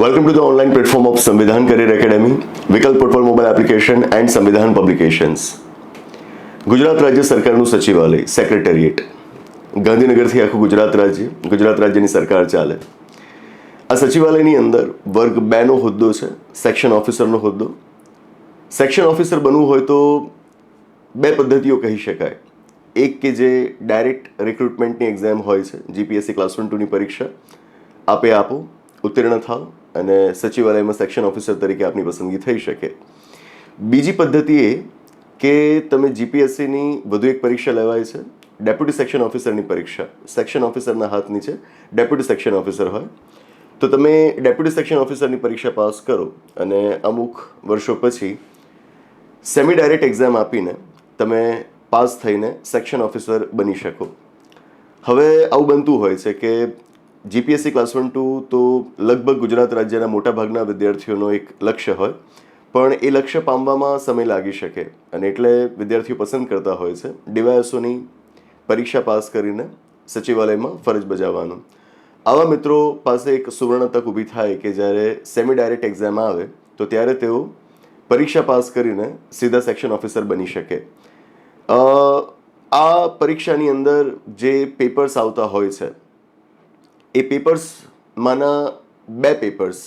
Welcome to the online platform of Samvidhan career academy Vikalp portal mobile application and Samvidhan publications Gujarat રાજ્ય સરકારનું સચિવાલય secretariat ગાંધીનગરથી આખું ગુજરાત રાજ્ય, ગુજરાત રાજ્યની સરકાર ચાલે. આ સચિવાલયની અંદર વર્ગ બેનો હોદ્દો છે સેક્શન ઓફિસરનો હોદ્દો. સેક્શન ઓફિસર બનવું હોય તો બે પદ્ધતિઓ કહી શકાય. એક કે જે ડાયરેક્ટ રિક્રુટમેન્ટની એક્ઝામ હોય છે જીપીએસસી ક્લાસ વન ટુની પરીક્ષા. આપે આપો, ઉત્તીર્ણ થાવ અને સચિવાલયમાં સેક્શન ઓફિસર તરીકે આપની પસંદગી થઈ શકે. બીજી પદ્ધતિ એ કે તમે જીપીએસસીની વધુ એક પરીક્ષા લેવાય છે. ડેપ્યુટી સેક્શન ઓફિસરની પરીક્ષા. સેક્શન ઓફિસરના હાથની છે ડેપ્યુટી સેક્શન ઓફિસર હોય. તો તમે ડેપ્યુટી સેક્શન ઓફિસરની પરીક્ષા પાસ કરો અને અમુક વર્ષો પછી સેમી ડાયરેક્ટ એક્ઝામ આપીને તમે પાસ થઈને સેક્શન ઓફિસર બની શકો. હવે આવું બનતું હોય છે કે જીપીએસસી ક્લાસ વન, ટુ તો લગભગ ગુજરાત રાજ્યના મોટાભાગના વિદ્યાર્થીઓનો એક લક્ષ્ય હોય. પણ એ લક્ષ્ય પામવામાં સમય લાગી શકે અને એટલે વિદ્યાર્થીઓ પસંદ કરતા હોય છે ડીવાયએસઓની પરીક્ષા પાસ કરીને સચિવાલયમાં ફરજ બજાવવાનું. આવા મિત્રો પાસે એક સુવર્ણ તક ઊભી થાય કે જ્યારે સેમી ડાયરેક્ટ એક્ઝામ આવે, તો ત્યારે તેઓ પરીક્ષા પાસ કરીને સીધા સેક્શન ઓફિસર બની શકે. આ પરીક્ષાની અંદર જે પેપર્સ આવતા હોય છે એ પેપર્સમાંના બે પેપર્સ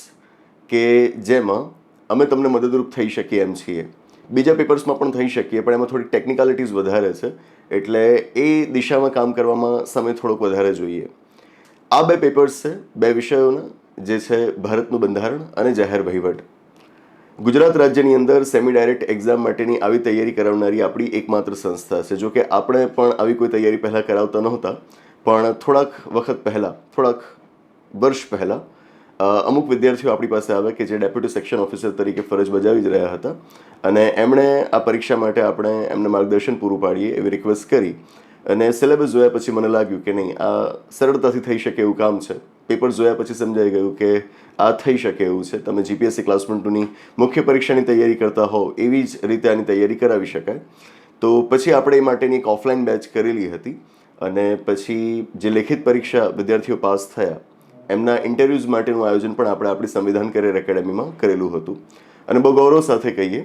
કે જેમાં અમે તમને મદદરૂપ થઈ શકીએ એમ છીએ. બીજા પેપર્સમાં પણ થઈ શકીએ, પણ એમાં થોડી ટેકનિકાલિટીઝ વધારે છે. એટલે એ દિશામાં કામ કરવામાં સમય થોડોક વધારે જોઈએ. આ બે પેપર્સ છે, બે વિષયોના, જે છે ભારતનું બંધારણ અને જાહેર વહીવટ. ગુજરાત રાજ્યની અંદર સેમી ડાયરેક્ટ એક્ઝામ માટેની આવી તૈયારી કરાવનારી આપણી એકમાત્ર સંસ્થા છે. જો કે આપણે પણ આવી કોઈ તૈયારી પહેલાં કરાવતા નહોતા. પણ થોડાક વખત પહેલાં, થોડાક વર્ષ પહેલાં અમુક વિદ્યાર્થીઓ આપણી પાસે આવે કે જે ડેપ્યુટી સેક્શન ઓફિસર તરીકે ફરજ બજાવી જ રહ્યા હતા અને એમણે આ પરીક્ષા માટે આપણે એમને માર્ગદર્શન પૂરું પાડીએ એવી રિક્વેસ્ટ કરી અને સિલેબસ જોયા પછી મને લાગ્યું કે નહીં, આ સરળતાથી થઈ શકે એવું કામ છે. પેપર જોયા પછી સમજાઈ ગયું કે આ થઈ શકે એવું છે. તમે જીપીએસસી ક્લાસ વન ટુની મુખ્ય પરીક્ષાની તૈયારી કરતા હોવ એવી જ રીતે આની તૈયારી કરાવી શકાય. તો પછી આપણે એ માટેની એક ઓફલાઈન બેચ કરેલી હતી. અને પછી જે લેખિત પરીક્ષા વિદ્યાર્થીઓ પાસ થયા, એમના ઇન્ટરવ્યૂઝ માટેનું આયોજન પણ આપણે આપણી સંવિધાન કરિયર એકેડેમીમાં કરેલું હતું. અને બહુ ગૌરવ સાથે કહીએ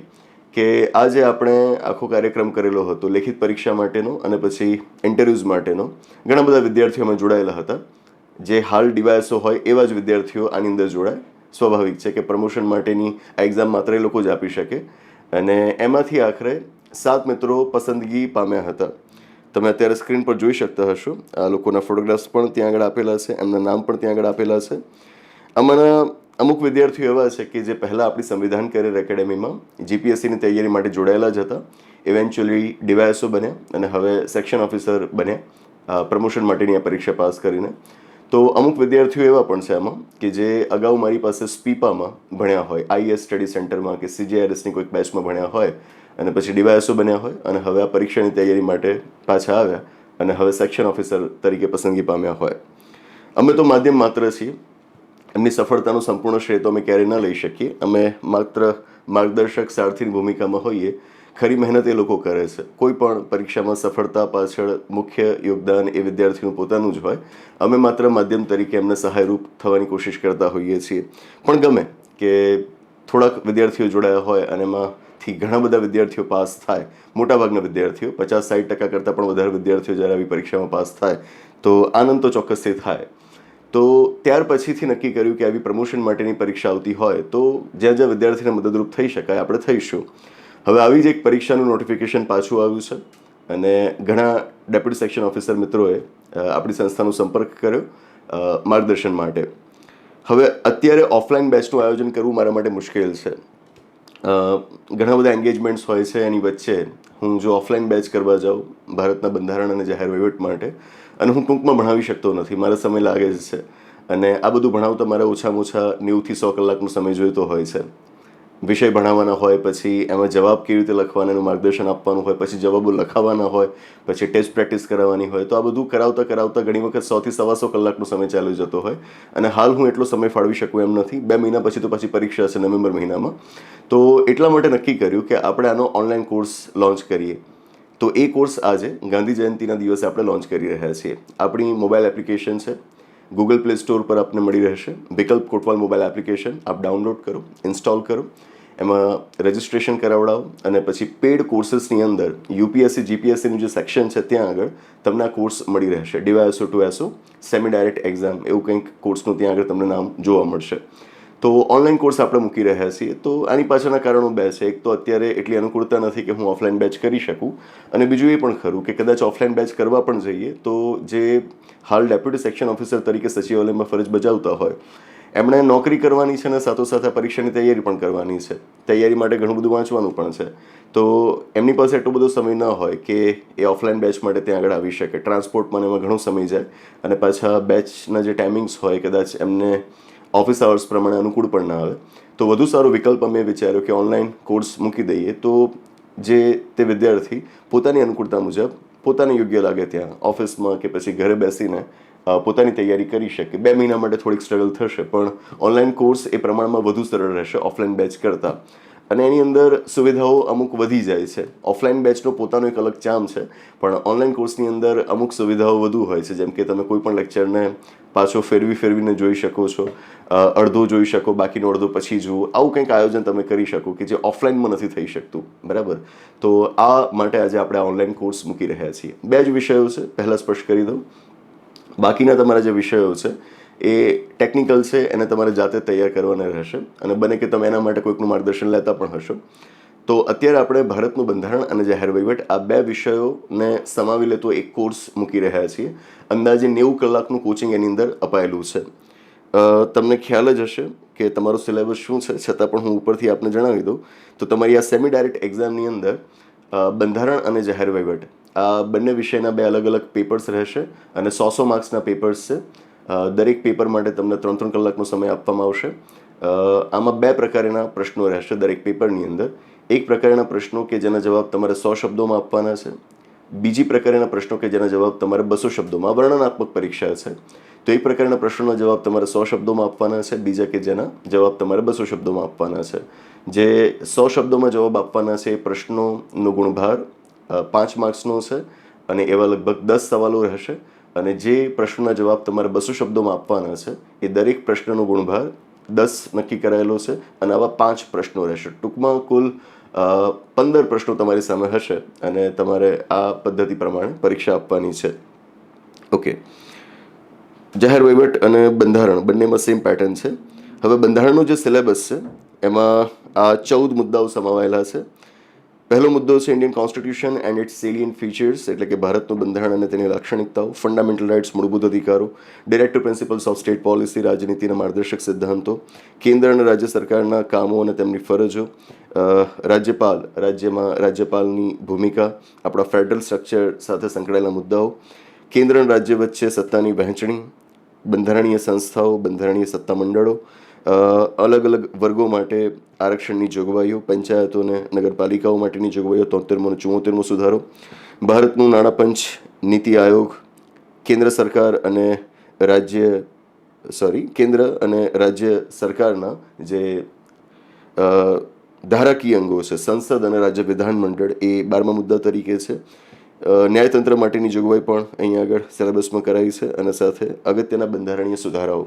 કે આજે આપણે આખો કાર્યક્રમ કરેલો હતો, લેખિત પરીક્ષા માટેનો અને પછી ઇન્ટરવ્યૂઝ માટેનો. ઘણા બધા વિદ્યાર્થીઓ અમે જોડાયેલા હતા. જે હાલ ડિવાયસો હોય એવા જ વિદ્યાર્થીઓ આની અંદર જોડાય. સ્વાભાવિક છે કે પ્રમોશન માટેની આ એક્ઝામ માત્ર એ લોકો જ આપી શકે. અને એમાંથી આખરે સાત મિત્રો પસંદગી પામ્યા હતા. તમે અત્યારે સ્ક્રીન પર જોઈ શકતા હશો. આ લોકોના ફોટોગ્રાફ્સ પણ ત્યાં આગળ આપેલા છે, એમના નામ પણ ત્યાં આગળ આપેલા છે. આમાંના અમુક વિદ્યાર્થીઓ એવા છે કે જે પહેલાં આપણી સંવિધાન કરિયર એકેડેમીમાં જીપીએસસીની તૈયારી માટે જોડાયેલા જ હતા ઇવેન્ચ્યુઅલી ડીવાયએસઓ બન્યા અને હવે સેક્શન ઓફિસર બન્યા પ્રમોશન માટેની આ પરીક્ષા પાસ કરીને. તો અમુક વિદ્યાર્થીઓ એવા પણ છે આમાં કે જે અગાઉ મારી પાસે સ્પીપામાં ભણ્યા હોય આઈએસ સ્ટડી સેન્ટરમાં કે સીજીઆરએસની કોઈક બેચમાં ભણ્યા હોય અને પછી ડીવાયએસઓ બન્યા હોય અને હવે આ પરીક્ષાની તૈયારી માટે પાછા આવ્યા અને હવે સેક્શન ઓફિસર તરીકે પસંદગી પામ્યા હોય. અમે તો માધ્યમ માત્ર છીએ. એમની સફળતાનું સંપૂર્ણ શ્રેય તો અમે ક્યારેય ન લઈ શકીએ. અમે માત્ર માર્ગદર્શક સારથીની ભૂમિકામાં હોઈએ. ખરી મહેનત એ લોકો કરે છે. કોઈ પણ પરીક્ષામાં સફળતા પાછળ મુખ્ય યોગદાન એ વિદ્યાર્થીનું પોતાનું જ હોય. અમે માત્ર માધ્યમ તરીકે એમને સહાયરૂપ થવાની કોશિશ કરતા હોઈએ છીએ. પણ ગમે કે થોડાક વિદ્યાર્થીઓ જોડાયા હોય અને એમાંથી ઘણા બધા વિદ્યાર્થીઓ પાસ થાય, મોટાભાગના વિદ્યાર્થીઓ, પચાસ સાઠ ટકા કરતાં પણ વધારે વિદ્યાર્થીઓ જ્યારે આવી પરીક્ષામાં પાસ થાય, તો આનંદ તો ચોક્કસથી થાય. તો ત્યાર પછીથી નક્કી કર્યું કે આવી પ્રમોશન માટેની પરીક્ષા આવતી હોય, તો જ્યાં જ્યાં વિદ્યાર્થીને મદદરૂપ થઈ શકાય આપણે થઈશું. હવે આવી જ એક પરીક્ષાનું નોટિફિકેશન પાછું આવ્યું છે અને ઘણા ડેપ્યુટી સેક્શન ઓફિસર મિત્રોએ આપણી સંસ્થાનો સંપર્ક કર્યો માર્ગદર્શન માટે. હવે અત્યારે ઓફલાઈન બેચનું આયોજન કરવું મારા માટે મુશ્કેલ છે. ઘણા બધા એન્ગેજમેન્ટ્સ હોય છે એની વચ્ચે. હું જો ઓફલાઈન બેચ કરવા જાઉં, ભારતના બંધારણ અને જાહેર વહીવટ માટે, અને હું ટૂંકમાં ભણાવી શકતો નથી, મારા સમય લાગે જ છે. અને આ બધું ભણાવતા મારે ઓછામાં ઓછા નેવુંથી સો કલાકનો સમય જોઈતો હોય છે. વિષય ભણાવવાના હોય, પછી એમાં જવાબ કેવી રીતે લખવાના, એનું માર્ગદર્શન આપવાનું હોય, પછી જવાબો લખાવવાના હોય, પછી ટેસ્ટ પ્રેક્ટિસ કરાવવાની હોય, તો આ બધું કરાવતા કરાવતા ઘણી વખત સોથી સવાસો કલાકનો સમય ચાલી જતો હોય. અને હાલ હું એટલો સમય ફાળવી શકું એમ નથી. બે મહિના પછી તો પછી પરીક્ષા છે નવેમ્બર મહિનામાં. તો એટલા માટે નક્કી કર્યું કે આપણે આનો ઓનલાઈન કોર્સ લોન્ચ કરીએ. તો એ કોર્સ આજે ગાંધી જયંતિના દિવસે આપણે લોન્ચ કરી રહ્યા છીએ. આપણી મોબાઈલ એપ્લિકેશન છે. ગૂગલ પ્લે સ્ટોર પર આપને મળી રહેશે. વિકલ્પ કોટવાલ મોબાઈલ એપ્લિકેશન આપ ડાઉનલોડ કરો ઇન્સ્ટોલ કરો. એમાં રજિસ્ટ્રેશન કરાવડાવો અને પછી પેડ કોર્સીસની અંદર યુપીએસસી જીપીએસસીનું જે સેક્શન છે ત્યાં આગળ તમને આ કોર્સ મળી રહેશે. DYSO to SO semi direct exam એવું કંઈક કોર્સનું ત્યાં આગળ તમને નામ જોવા મળશે. તો ઓનલાઈન કોર્સ આપણે મૂકી રહ્યા છીએ. તો આની પાછળના કારણો બે છે. એક તો અત્યારે એટલી અનુકૂળતા નથી કે હું ઓફલાઈન બેચ કરી શકું. અને બીજું એ પણ ખરું કે કદાચ ઓફલાઈન બેચ કરવા પણ જઈએ તો જે હાલ ડેપ્યુટી સેક્શન ઓફિસર તરીકે સચિવાલયમાં ફરજ બજાવતા હોય, એમણે નોકરી કરવાની છે અને સાથોસાથ પરીક્ષાની તૈયારી પણ કરવાની છે. તૈયારી માટે ઘણું બધું વાંચવાનું પણ છે. તો એમની પાસે એટલો બધો સમય ન હોય કે એ ઓફલાઈન બેચ માટે ત્યાં આગળ આવી શકે. ટ્રાન્સપોર્ટમાં એમાં ઘણો સમય જાય અને પાછા બેચના જે ટાઈમિંગ્સ હોય, કદાચ એમને ઓફિસ અવર્સ પ્રમાણે અનુકૂળ પણ ના આવે. તો વધુ સારો વિકલ્પ અમે વિચાર્યો કે ઓનલાઈન કોર્સ મૂકી દઈએ. તો જે તે વિદ્યાર્થી પોતાની અનુકૂળતા મુજબ પોતાને યોગ્ય લાગે ત્યાં ઓફિસમાં કે પછી ઘરે બેસીને પોતાની તૈયારી કરી શકે. બે મહિના માટે થોડીક સ્ટ્રગલ થશે, પણ ઓનલાઈન કોર્સ એ પ્રમાણમાં વધુ સરળ રહેશે ઓફલાઈન બેચ કરતાં. અને એની અંદર સુવિધાઓ અમુક વધી જાય છે. ઓફલાઈન બેચનો પોતાનો એક અલગ ચામ છે, પણ ઓનલાઈન કોર્સની અંદર અમુક સુવિધાઓ વધુ હોય છે. જેમ કે તમે કોઈ પણ લેક્ચરને પાછો ફેરવી ફેરવીને જોઈ શકો છો. અડધો જોઈ શકો, બાકીનો અડધો પછી જુઓ. આવું કંઈક આયોજન તમે કરી શકો કે જે ઓફલાઈનમાં નથી થઈ શકતું. બરાબર? તો આ માટે આજે આપણે ઓનલાઈન કોર્સ મૂકી રહ્યા છીએ. બે જ વિષયો છે, પહેલાં સ્પષ્ટ કરી દઉં. બાકીના તમારા જે વિષયો છે, એ ટેકનિકલ છે, એને તમારે જાતે તૈયાર કરવાના રહેશે. અને બને કે તમે એના માટે કોઈકનું માર્ગદર્શન લેતા પણ હશો. તો અત્યારે આપણે ભારતનું બંધારણ અને જાહેર વહીવટ, આ બે વિષયોને સમાવી લેતો એક કોર્સ મૂકી રહ્યા છીએ. અંદાજે નેવું કલાકનું કોચિંગ એની અંદર અપાયેલું છે. તમને ખ્યાલ જ હશે કે તમારો સિલેબસ શું છે, છતાં પણ હું ઉપરથી આપને જણાવી દઉં. તો તમારી આ સેમી ડાયરેક્ટ એક્ઝામની અંદર બંધારણ અને જાહેર વહીવટ. આ બંને વિષયના બે અલગ અલગ પેપર્સ રહેશે અને સો સો માર્ક્સના પેપર્સ છે દરેક પેપર માટે તમને ત્રણ ત્રણ કલાકનો સમય આપવામાં આવશે. આમાં બે પ્રકારના પ્રશ્નો રહેશે દરેક પેપરની અંદર. એક પ્રકારના પ્રશ્નો કે જેના જવાબ તમારે સો શબ્દોમાં આપવાના છે. બીજી પ્રકારના પ્રશ્નો કે જેના જવાબ તમારે બસો શબ્દોમાં વર્ણનાત્મક પરીક્ષા છે. તો એ પ્રકારના પ્રશ્નોના જવાબ તમારે સો શબ્દોમાં આપવાના છે. બીજા કે જેના જવાબ તમારે બસો શબ્દોમાં આપવાના છે. જે સો શબ્દોમાં જવાબ આપવાના છે એ પ્રશ્નોનો ગુણભાર પાંચ માર્ક્સનો છે અને એવા લગભગ દસ સવાલો રહેશે અને જે પ્રશ્નના જવાબ તમારે બસો શબ્દોમાં આપવાના છે એ દરેક પ્રશ્નનો ગુણભાર દસ નક્કી કરાયેલો છે અને આવા પાંચ પ્રશ્નો રહેશે. ટૂંકમાં કુલ પંદર પ્રશ્નો તમારી સામે હશે અને તમારે આ પદ્ધતિ પ્રમાણે પરીક્ષા આપવાની છે. ઓકે. જાહેર વહીવટ અને બંધારણ, બંનેમાં સેમ પેટર્ન છે. હવે બંધારણનો જે સિલેબસ છે, એમાં આ ચૌદ મુદ્દાઓ સમાવાયેલા છે. પહેલો મુદ્દો છે Indian constitution and its salient features એટલે કે ભારતનું બંધારણ અને તેની લાક્ષણિકતાઓ ફંડામેન્ટલ રાઇટ્સ મૂળભૂત અધિકારો director principles of state policy રાજનીતિના માર્ગદર્શક સિદ્ધાંતો કેન્દ્ર અને રાજ્ય સરકારના કામો અને તેમની ફરજો રાજ્યપાલ રાજ્યમાં રાજ્યપાલની ભૂમિકા આપણા ફેડરલ સ્ટ્રક્ચર સાથે સંકળાયેલા મુદ્દાઓ કેન્દ્ર અને રાજ્ય વચ્ચે સત્તાની વહેંચણી બંધારણીય સંસ્થાઓ બંધારણીય સત્તામંડળો અ, અલગ અલગ વર્ગો માટે આરક્ષણની જોગવાઈઓ, પંચાયતો અને નગરપાલિકાઓ માટેની જોગવાઈઓ તોતેરમો અને ચુંમોતેરમો સુધારો, ભારતનું નાણાં પંચ નીતિ આયોગ, કેન્દ્ર સરકાર અને રાજ્ય સોરી કેન્દ્ર અને રાજ્ય સરકારના જે ધારાકીય અંગો છે, સંસદ અને રાજ્ય વિધાનમંડળ એ બારમા મુદ્દા તરીકે છે. ન્યાયતંત્ર માટેની જોગવાઈ પણ અહીંયા આગળ સિલેબસમાં કરાઈ છે અને સાથે અગત્યના બંધારણીય સુધારાઓ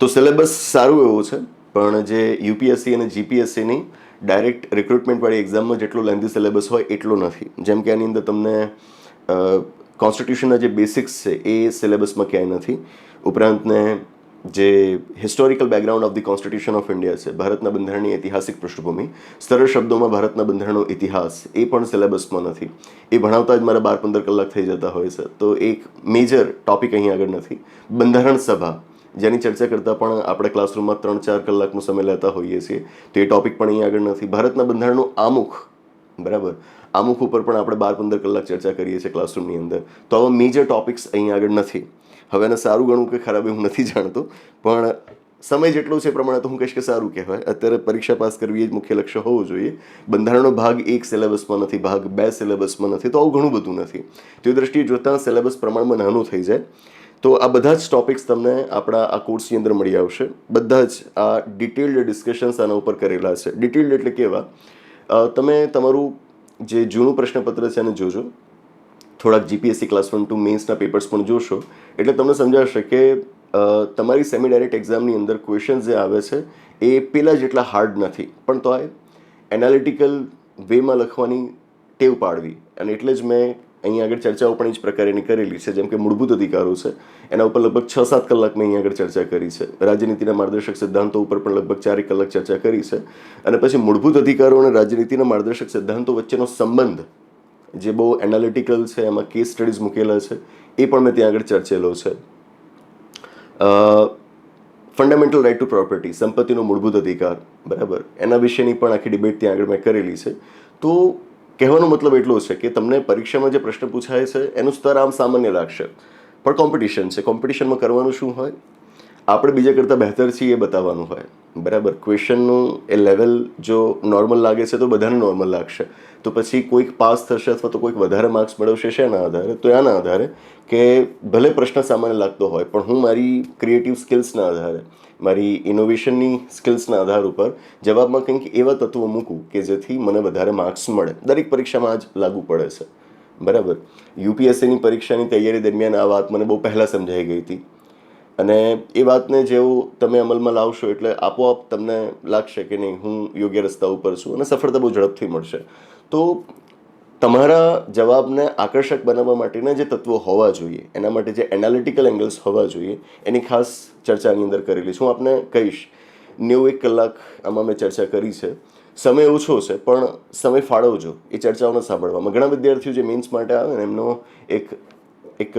તો સિલેબસ સારું એવું છે, પણ જે યુપીએસસી અને જીપીએસસીની ડાયરેક્ટ રિક્રુટમેન્ટવાળી એક્ઝામમાં જેટલો લેન્ધી સિલેબસ હોય એટલો નથી. જેમ કે આની અંદર તમને કોન્સ્ટિટ્યુશનના જે બેસિક્સ છે એ સિલેબસમાં ક્યાંય નથી. ઉપરાંતને જે historical background of the constitution of India છે, ભારતના બંધારણની ઐતિહાસિક પૃષ્ઠભૂમિ સરળ શબ્દોમાં ભારતના બંધારણનો ઇતિહાસ એ પણ સિલેબસમાં નથી. એ ભણાવતા જ મારા બાર પંદર કલાક થઈ જતા હોય છે. તો એક મેજર ટોપિક અહીં આગળ નથી. બંધારણ સભા. જેની ચર્ચા કરતાં પણ આપણે ક્લાસરૂમમાં ત્રણ ચાર કલાકનો સમય લેતા હોઈએ છીએ. તો એ ટોપિક પણ અહીં આગળ નથી. ભારતના બંધારણનું આમુખ, બરાબર? આમુખ ઉપર પણ આપણે બાર પંદર કલાક ચર્ચા કરીએ છીએ ક્લાસરૂમની અંદર. તો આવા મેજર ટોપિક્સ અહીં આગળ નથી. હવે એને સારું ગણું કે ખરાબ હું નથી જાણતો. પણ સમય જેટલો છે પ્રમાણે તો હું કહીશ કે સારું કહેવાય. અત્યારે પરીક્ષા પાસ કરવી એ જ મુખ્ય લક્ષ્ય હોવું જોઈએ. બંધારણનો ભાગ એક સિલેબસમાં નથી, ભાગ બે સિલેબસમાં નથી. તો આવું ઘણું બધું નથી. તે દ્રષ્ટિએ જોતાં સિલેબસ પ્રમાણમાં નાનું થઈ જાય. તો આ બધા જ ટોપિક્સ તમને આપણા આ કોર્સની અંદર મળી આવશે. બધા જ આ ડિટેલ્ડ ડિસ્કશન્સ આના ઉપર કરેલા છે. ડિટેલ્ડ એટલે કેવા? તમે તમારું જે જૂનું પ્રશ્નપત્ર છે એને જોજો. થોડાક જીપીએસસી ક્લાસ વન ટુ મેન્સના પેપર્સ પણ જોશો. એટલે તમને સમજાશે કે તમારી સેમી ડાયરેક્ટ એક્ઝામની અંદર ક્વેશ્ચન્સ જે આવે છે, એ પેલા જેટલા હાર્ડ નથી. પણ તો એનાલિટિકલ વેમાં લખવાની ટેવ પાડવી. અને એટલે જ મેં અહીંયા આગળ ચર્ચાઓ પણ એ જ પ્રકારેની કરેલી છે. જેમ કે મૂળભૂત અધિકારો છે. એના ઉપર લગભગ છ સાત કલાક મેં અહીંયા આગળ ચર્ચા કરી છે. રાજનીતિના માર્ગદર્શક સિદ્ધાંતો ઉપર પણ લગભગ ચારેક કલાક ચર્ચા કરી છે. અને પછી મૂળભૂત અધિકારો અને રાજનીતિના માર્ગદર્શક સિદ્ધાંતો વચ્ચેનો સંબંધ જે બહુ એનાલિટિકલ છે, એમાં કેસ સ્ટડીઝ મૂકેલા છે, એ પણ મેં ત્યાં આગળ ચર્ચેલો છે. ફંડામેન્ટલ રાઇટ ટુ પ્રોપર્ટી સંપત્તિનો મૂળભૂત અધિકાર, બરાબર? એના વિશેની પણ આખી ડિબેટ ત્યાં આગળ મેં કરેલી છે. તો કહેવાનો મતલબ એટલો છે કે તમને પરીક્ષામાં જે પ્રશ્ન પૂછાય છે, એનું સ્તર આમ સામાન્ય લાગશે. પણ કોમ્પિટિશન છે. કોમ્પિટિશનમાં કરવાનું શું હોય? આપણે બીજા કરતાં બહેતર છીએ એ બતાવવાનું હોય. બરાબર? ક્વેશ્ચનનું એ લેવલ જો નોર્મલ લાગે છે તો બધાને નોર્મલ લાગશે. તો પછી કોઈક પાસ થશે અથવા તો કોઈક વધારે માર્ક્સ મેળવશે શેના આધારે? તો એના આધારે કે ભલે પ્રશ્ન સામાન્ય લાગતો હોય, પણ હું મારી ક્રિએટિવ સ્કિલ્સના આધારે, મારી ઇનોવેશનની સ્કિલ્સના આધાર ઉપર જવાબમાં કંઈક એવા તત્વો મૂકું કે જેથી મને વધારે માર્ક્સ મળે. દરેક પરીક્ષામાં જ લાગુ પડે છે. બરાબર? યુપીએસસીની પરીક્ષાની તૈયારી દરમિયાન આ વાત મને બહુ પહેલાં સમજાઈ ગઈ હતી. અને એ વાતને જેવું તમે અમલમાં લાવશો એટલે આપોઆપ તમને લાગશે કે નહીં, હું યોગ્ય રસ્તા ઉપર છું અને સફળતા બહુ ઝડપથી મળશે. તો તમારા જવાબને આકર્ષક બનાવવા માટેના જે તત્વો હોવા જોઈએ, એના માટે જે એનાલિટિકલ એંગલ્સ હોવા જોઈએ, એની ખાસ ચર્ચાની અંદર કરેલી છે. હું આપને કહીશ, નેવું એક કલાક આમાં મેં ચર્ચા કરી છે. સમય ઓછો છે, પણ સમય ફાળવજો એ ચર્ચાઓને સાંભળવામાં. ઘણા વિદ્યાર્થીઓ જે મીન્સ માટે આવે ને, એમનો એક એક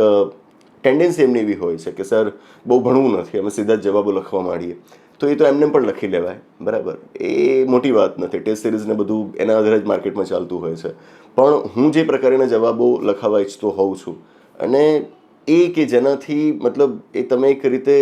ટેન્ડન્સી એમની એવી હોય છે કે, સર, બહુ ભણવું નથી, અમે સીધા જ જવાબો લખવા માંડીએ. તો એ તો એમને પણ લખી લેવાય, બરાબર? એ મોટી વાત નથી. ટેસ્ટ સિરીઝને બધું એના આધારે જ માર્કેટમાં ચાલતું હોય છે. પણ હું જે પ્રકારના જવાબો લખાવા ઈચ્છતો હોઉં છું, અને એ કે જેનાથી મતલબ એ તમે એક રીતે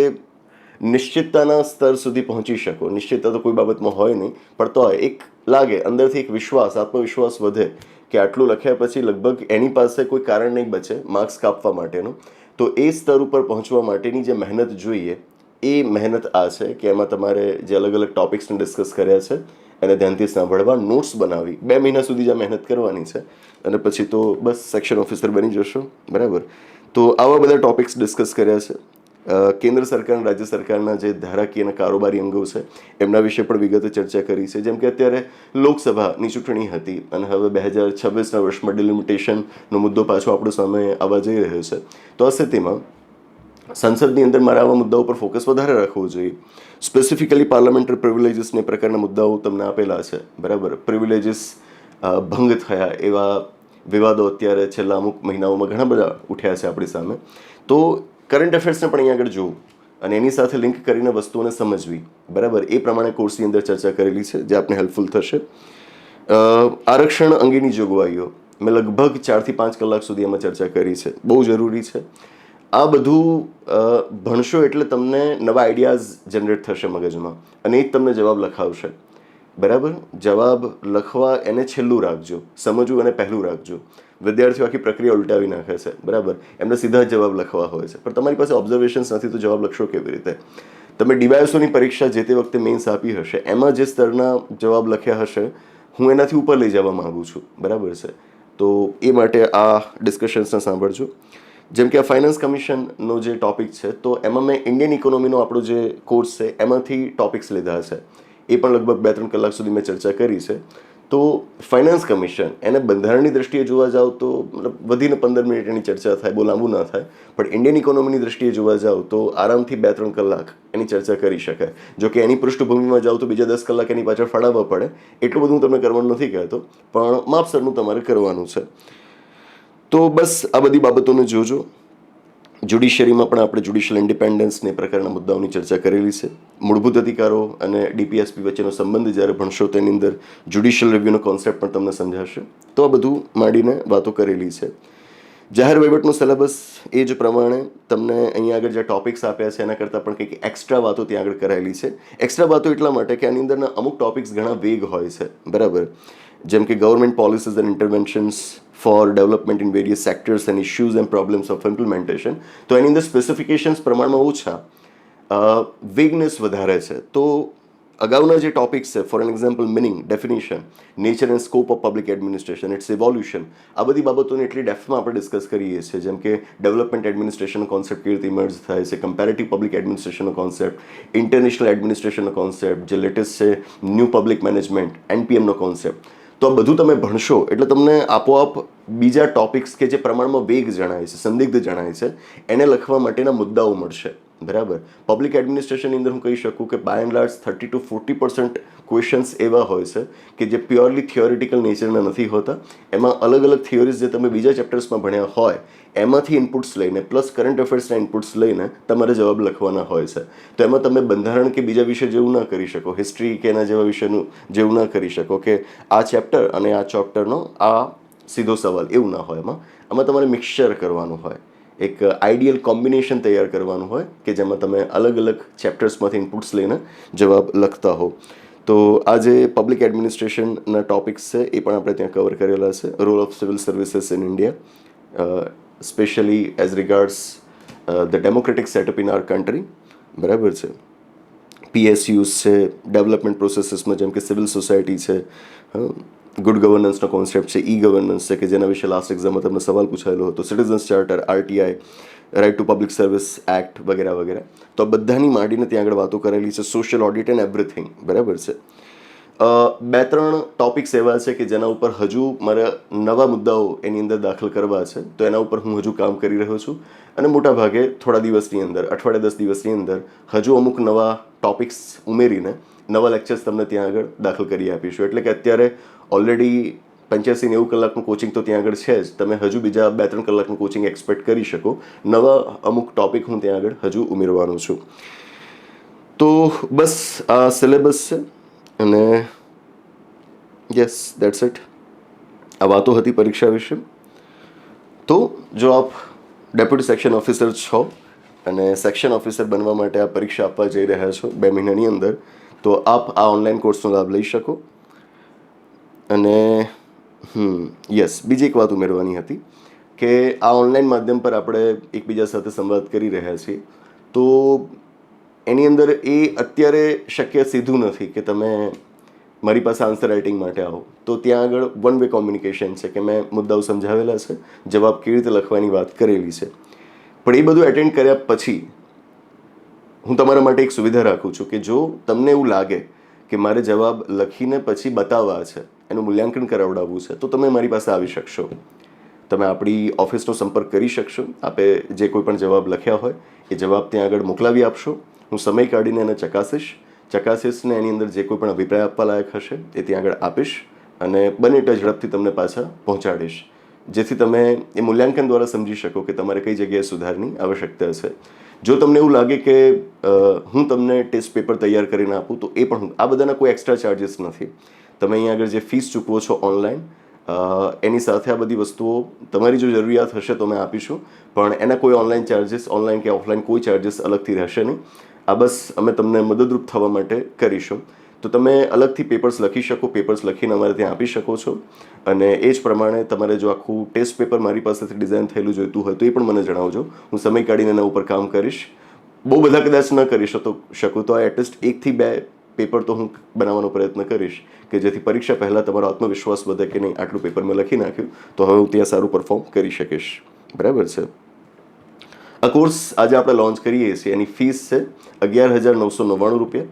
નિશ્ચિતતાના સ્તર સુધી પહોંચી શકો. નિશ્ચિતતા તો કોઈ બાબતમાં હોય નહીં, પણ તો એક લાગે, અંદરથી એક વિશ્વાસ, આત્મવિશ્વાસ વધે કે આટલું લખ્યા પછી લગભગ એની પાસે કોઈ કારણ નહીં બચે, માર્ક્સ કાપવા માટેનું. તો એ સ્તર ઉપર પહોંચવા માટેની જે મહેનત જોઈએ, એ મહેનત આ છે કે એમાં તમારે જે અલગ અલગ ટોપિક્સને ડિસ્કસ કર્યા છે, એને ધ્યાનથી સાંભળવા નોટ્સ બનાવી. બે મહિના સુધી જ આ મહેનત કરવાની છે અને પછી તો બસ સેક્શન ઓફિસર બની જશો, બરાબર? તો આવા બધા ટોપિક્સ ડિસ્કસ કર્યા છે. કેન્દ્ર સરકાર રાજ્ય સરકારના જે ધારાકીય અને કારોબારી અંગો છે, એમના વિશે પણ વિગતે ચર્ચા કરી છે. જેમ કે અત્યારે લોકસભાની ચૂંટણી હતી અને હવે બે હજાર છવ્વીસના વર્ષમાં ડિલિમિટેશનનો મુદ્દો પાછો આપણો સામે આવવા જઈ રહ્યો છે. તો આ સ્થિતિમાં સંસદની અંદર મારે આવા મુદ્દાઓ પર ફોકસ વધારે રાખવું જોઈએ. સ્પેસિફિકલી પાર્લામેન્ટરી પ્રિવિલેજીસને પ્રકારના મુદ્દાઓ તમને આપેલા છે. બરાબર? પ્રિવિલેજીસ ભંગ થયા એવા વિવાદો અત્યારે છેલ્લા અમુક મહિનાઓમાં ઘણા બધા ઉઠ્યા છે આપણી સામે. તો કરંટ અફેર્સને પણ અહીંયા આગળ જોવું અને એની સાથે લિંક કરીને વસ્તુઓને સમજવી. બરાબર? એ પ્રમાણે કોર્સની અંદર ચર્ચા કરેલી છે, જે આપને હેલ્પફુલ થશે. આરક્ષણ અંગેની જોગવાઈઓ. મેં લગભગ ચારથી પાંચ કલાક સુધી એમાં ચર્ચા કરી છે. બહુ જરૂરી છે. આ બધું ભણશો એટલે તમને નવા આઈડિયાઝ જનરેટ થશે મગજમાં. અને એ જ તમને જવાબ લખાવશે. બરાબર? જવાબ લખવા એને છેલ્લું રાખજો, સમજવું અને પહેલું રાખજો. વિદ્યાર્થીઓ આખી પ્રક્રિયા ઉલટાવી નાખે છે, બરાબર? એમને સીધા જવાબ લખવા હોય છે. પણ તમારી પાસે ઓબ્ઝર્વેશન્સ નથી, તો જવાબ લખશો કેવી રીતે? તમે ડીવાયસોની પરીક્ષા જે તે વખતે મેન્સ આપી હશે, એમાં જે સ્તરના જવાબ લખ્યા હશે, હું એનાથી ઉપર લઈ જવા માગું છું, બરાબર છે? તો એ માટે આ ડિસ્કશન્સને સાંભળજો. જેમ કે આ ફાઇનાન્સ કમિશનનો જે ટોપિક છે, તો એમાં મેં ઇન્ડિયન ઇકોનોમીનો આપણો જે કોર્સ છે, એમાંથી ટોપિક્સ લીધા છે. એ પણ લગભગ બે ત્રણ કલાક સુધી મેં ચર્ચા કરી છે. તો ફાઇનાન્સ કમિશન એને બંધારણની દ્રષ્ટિએ જોવા જાઓ તો મતલબ વધીને પંદર મિનિટ એની ચર્ચા થાય, બહુ લાંબુ ના થાય. પણ ઇન્ડિયન ઇકોનોમીની દ્રષ્ટિએ જોવા જાઓ તો આરામથી બે ત્રણ કલાક એની ચર્ચા કરી શકાય. જો કે એની પૃષ્ઠભૂમિમાં જાઓ તો બીજા દસ કલાક એની પાછળ ફાળવવા પડે. એટલું બધું હું તમને કરવાનું નથી કહેતો, પણ માપસરનું તમારે કરવાનું છે. તો બસ આ બધી બાબતોને જોજો. જ્યુડિશિયરીમાં પણ આપણે જ્યુડિશિયલ ઇન્ડિપેન્ડન્સને પ્રકારના મુદ્દાઓની ચર્ચા કરેલી છે. મૂળભૂત અધિકારો અને ડીપીએસપી વચ્ચેનો સંબંધ જ્યારે ભણશો તેની અંદર જ્યુડિશિયલ રિવ્યુનો કોન્સેપ્ટ પણ તમને સમજાશે. તો આ બધું માંડીને વાતો કરેલી છે. જાહેર વહીવટનો સિલેબસ એ જ પ્રમાણે તમને અહીંયા આગળ જે ટોપિક્સ આપ્યા છે એના કરતાં પણ કંઈક એક્સ્ટ્રા વાતો ત્યાં આગળ કરાયેલી છે. એક્સ્ટ્રા વાતો એટલા માટે કે આની અંદરના અમુક ટોપિક્સ ઘણા વેગ હોય છે. બરાબર? જેમ કે government policies and interventions for development in various sectors and issues and problems of implementation તો એની અંદર સ્પેસિફિકેશન્સ પ્રમાણમાં ઓછા વેગનેસ વધારે છે. તો અગાઉના જે ટોપિક્સ છે for an example meaning definition nature and scope of public administration its evolution આ બધી બાબતોને એટલી ડેફમાં આપણે ડિસ્કસ કરીએ છીએ. જેમ કે ડેવલપમેન્ટ એડમિનિસ્ટ્રેશનનો કોન્સેપ્ટ કેવી રીતે ઇમર્જ થાય છે કમ્પેરેટિવ પબ્લિક એડમિનિસ્ટ્રેશનનો કોન્સેપ્ટ ઇન્ટરનેશનલ એડમિનિસ્ટ્રેશનનો કોન્સેપ્ટ જે લેટેસ્ટ છે ન્યૂ પબ્લિક મેનેજમેન્ટ એનપીએમનો કોન્સેપ્ટ તો આ બધું તમે ભણશો એટલે તમને આપોઆપ બીજા ટોપિક્સ કે જે પ્રમાણમાં વેગ જણાય છે, સંદિગ્ધ જણાય છે, એને લખવા માટેના મુદ્દાઓ મળશે. બરાબર? પબ્લિક એડમિનિસ્ટ્રેશનની અંદર હું કહી શકું કે by and large thirty two forty percent questions એવા હોય છે કે જે પ્યોરલી થિયોરિટિકલ નેચરના નથી હોતા. એમાં અલગ અલગ થિયોરીઝ જે તમે બીજા ચેપ્ટર્સમાં ભણ્યા હોય, એમાંથી ઇનપુટ્સ લઈને પ્લસ કરંટ અફેર્સના ઇનપુટ્સ લઈને તમારે જવાબ લખવાના હોય છે. તો એમાં તમે બંધારણ કે બીજા વિષય જેવું ના કરી શકો હિસ્ટ્રી કે એના જેવા વિષયનું જેવું ના કરી શકો કે આ ચેપ્ટર અને આ ચોપ્ટરનો આ સીધો સવાલ, એવું ના હોય એમાં. આમાં તમારે મિક્સચર કરવાનું હોય. એક આઈડિયલ કોમ્બિનેશન તૈયાર કરવાનું હોય કે જેમાં તમે અલગ અલગ ચેપ્ટર્સમાંથી ઇનપુટ્સ લઈને જવાબ લખતા હો. તો આ જે પબ્લિક એડમિનિસ્ટ્રેશનના ટોપિક્સ છે, એ પણ આપણે ત્યાં કવર કરેલા છે. Role of civil services in India specially as regards the democratic setup in our country બરાબર છે? પીએસયુઝ છે ડેવલપમેન્ટ પ્રોસેસીસમાં જેમ કે સિવિલ સોસાયટી છે ગુડ ગવર્નન્સનો કોન્સેપ્ટ છે ઈ ગવર્નન્સ છે કે જેના વિશે લાસ્ટ એક્ઝામમાં તમને સવાલ પૂછાયેલો હતો citizens charter RTI right to public service act વગેરે વગેરે. તો બધાની માંડીને ત્યાં આગળ વાતો કરેલી છે સોશિયલ ઓડિટ એન્ડ એવરીથિંગ બરાબર છે? બે ત્રણ ટોપિક્સ એવા છે કે જેના ઉપર હજુ મારે નવા મુદ્દાઓ એની અંદર દાખલ કરવા છે. તો એના ઉપર હું હજુ કામ કરી રહ્યો છું. અને મોટા ભાગે થોડા દિવસની અંદર, અઠવાડિયા દસ દિવસની અંદર હજુ અમુક નવા ટોપિક્સ ઉમેરીને નવા લેક્ચર્સ તમને ત્યાં આગળ દાખલ કરી આપીશું. એટલે કે અત્યારે ઓલરેડી પંચ્યાસી નેવું કલાકનું કોચિંગ તો ત્યાં આગળ છે જ. તમે હજુ બીજા બે ત્રણ કલાકનું કોચિંગ એક્સપેક્ટ કરી શકો. નવા અમુક ટોપિક હું ત્યાં આગળ હજુ ઉમેરવાનો છું. તો બસ આ સિલેબસ છે. અને યસ દેટ્સ ઇટ આ વાતો હતી પરીક્ષા વિશે. તો જો આપ ડેપ્યુટી સેક્શન ઓફિસર છો અને સેક્શન ઓફિસર બનવા માટે આ પરીક્ષા આપવા જઈ રહ્યા છો બે મહિનાની અંદર, તો આપ આ ઓનલાઈન કોર્સનો લાભ લઈ શકો. અને, હમ યસ બીજી એક વાત ઉમેરવાની હતી કે આ ઓનલાઈન માધ્યમ પર આપણે એકબીજા સાથે સંવાદ કરી રહ્યા છીએ. તો એની અંદર એ અત્યારે શક્ય સીધું નથી કે તમે મારી પાસે આન્સર રાઇટિંગ માટે આવો. તો ત્યાં આગળ વન વે કોમ્યુનિકેશન છે કે મેં મુદ્દાઓ સમજાવેલા છે, જવાબ કેવી રીતે લખવાની વાત કરેલી છે. પણ એ બધું એટેન્ડ કર્યા પછી હું તમારા માટે એક સુવિધા રાખું છું કે જો તમને એવું લાગે કે મારે જવાબ લખીને પછી બતાવવા છે, એનું મૂલ્યાંકન કરાવડાવવું છે, તો તમે મારી પાસે આવી શકશો. તમે આપણી ઓફિસનો સંપર્ક કરી શકશો. આપે જે કોઈ પણ જવાબ લખ્યા હોય, એ જવાબ ત્યાં આગળ મોકલાવી આપશો. હું સમય કાઢીને એને ચકાસીશ. ચકાસીશ ને એની અંદર જે કોઈ પણ અભિપ્રાય આપવા લાયક હશે, એ ત્યાં આગળ આપીશ અને બને એટલા ઝડપથી તમને પાછા પહોંચાડીશ. જેથી તમે એ મૂલ્યાંકન દ્વારા સમજી શકો કે તમારે કઈ જગ્યાએ સુધારની આવશ્યકતા હશે. જો તમને એવું લાગે કે હું તમને ટેસ્ટ પેપર તૈયાર કરીને આપું, તો એ પણ આ બધાના કોઈ એક્સ્ટ્રા ચાર્જિસ નથી. તમે અહીંયા આગળ જે ફીસ ચૂકવો છો ઓનલાઈન એની સાથે આ બધી વસ્તુઓ, તમારી જો જરૂરિયાત હશે તો અમે આપીશું પણ એના કોઈ ઓનલાઈન ચાર્જિસ ઓનલાઈન કે ઓફલાઈન કોઈ ચાર્જિસ અલગથી રહેશે નહીં. આ બસ અમે તમને મદદરૂપ થવા માટે કરીશું. તો તમે અલગથી પેપર્સ લખી શકો, પેપર્સ લખીને અમારે ત્યાં આપી શકો છો. અને એ જ પ્રમાણે તમારે જો આખું ટેસ્ટ પેપર મારી પાસેથી ડિઝાઇન થયેલું જોઈતું હોય તો એ પણ મને જણાવજો. હું સમય કાઢીને એના ઉપર કામ કરીશ. બહુ બધા કદાચ ન કરી શકો શકું. તો એટલીસ્ટ એકથી બે પેપર તો હું બનાવવાનો પ્રયત્ન કરીશ કે જેથી પરીક્ષા પહેલાં તમારો આત્મવિશ્વાસ વધે કે નહીં, આટલું પેપર મેં લખી નાખ્યું. તો હવે હું ત્યાં સારું પરફોર્મ કરી શકીશ. બરાબર છે? આ કોર્સ આજે આપણે લોન્ચ કરીએ છીએ. એની ફીસ છે અગિયાર હજાર નવસો નવ્વાણું રૂપિયા.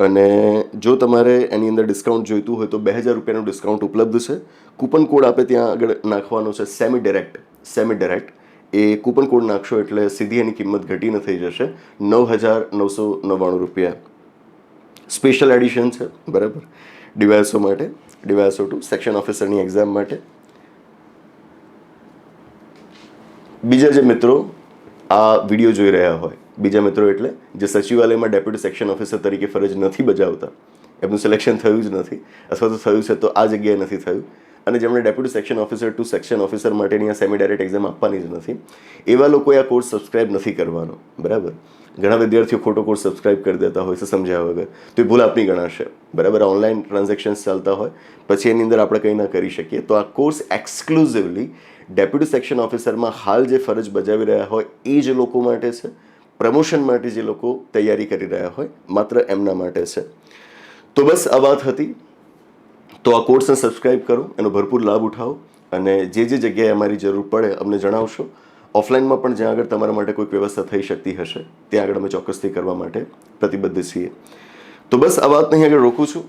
અને જો તમારે એની અંદર ડિસ્કાઉન્ટ જોઈતું હોય તો બે હજાર રૂપિયાનું ડિસ્કાઉન્ટ ઉપલબ્ધ છે. કૂપન કોડ આપે ત્યાં આગળ નાખવાનો છે સેમી ડિરેક્ટ સેમી ડિરેક્ટ એ કૂપન કોડ નાખશો એટલે સીધી એની કિંમત ઘટીને થઈ જશે. નવ હજાર નવસો નવ્વાણું રૂપિયા. સ્પેશિયલ એડિશન છે. બરાબર. ડીવાયસો માટે. ડીવાયસો ટુ સેક્શન ઓફિસરની એક્ઝામ માટે. બીજા જે મિત્રો આ વીડિયો જોઈ રહ્યા હોય. બીજા મિત્રો એટલે જે સચિવાલયમાં ડેપ્યુટી સેક્શન ઓફિસર તરીકે ફરજ નથી બજાવતા, એમનું સિલેક્શન થયું જ નથી, અથવા તો થયું છે તો આ જગ્યાએ નથી થયું. અને જેમણે deputy section officer to section officer માટેની આ સેમી ડાયરેક્ટ એક્ઝામ આપવાની જ નથી, એવા લોકોએ આ કોર્સ સબસ્ક્રાઇબ નથી કરવાનો. બરાબર? ઘણા વિદ્યાર્થીઓ ખોટો કોર્સ સબસ્ક્રાઇબ કરી દેતા હોય છે સમજ્યા વગર. તો એ ભૂલ આપની ગણાશે. બરાબર? ઓનલાઈન ટ્રાન્ઝેક્શન્સ ચાલતા હોય. પછી એની અંદર આપણે કંઈ ના કરી શકીએ. તો આ કોર્સ એક્સક્લુઝિવલી ડેપ્યુટી સેક્શન ઓફિસરમાં હાલ જે ફરજ બજાવી રહ્યા હોય એ જ લોકો માટે છે. પ્રમોશન માટે જે લોકો તૈયારી કરી રહ્યા હોય, માત્ર એમના માટે છે. તો બસ આ વાત હતી. તો આ કોર્સને સબસ્ક્રાઇબ કરો. એનો ભરપૂર લાભ ઉઠાવો. અને જે જે જગ્યાએ અમારી જરૂર પડે અમને જણાવશો. ઓફલાઈનમાં પણ જ્યાં આગળ તમારા માટે કોઈક વ્યવસ્થા થઈ શકતી હશે, ત્યાં આગળ અમે ચોક્કસથી કરવા માટે પ્રતિબદ્ધ છીએ. તો બસ આ વાતને અહીં આગળ રોકું છું.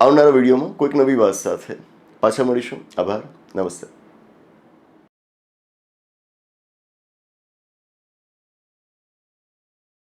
આવનારા વિડીયોમાં કોઈક નવી વાત સાથે પાછા મળીશું. આભાર. નમસ્તે.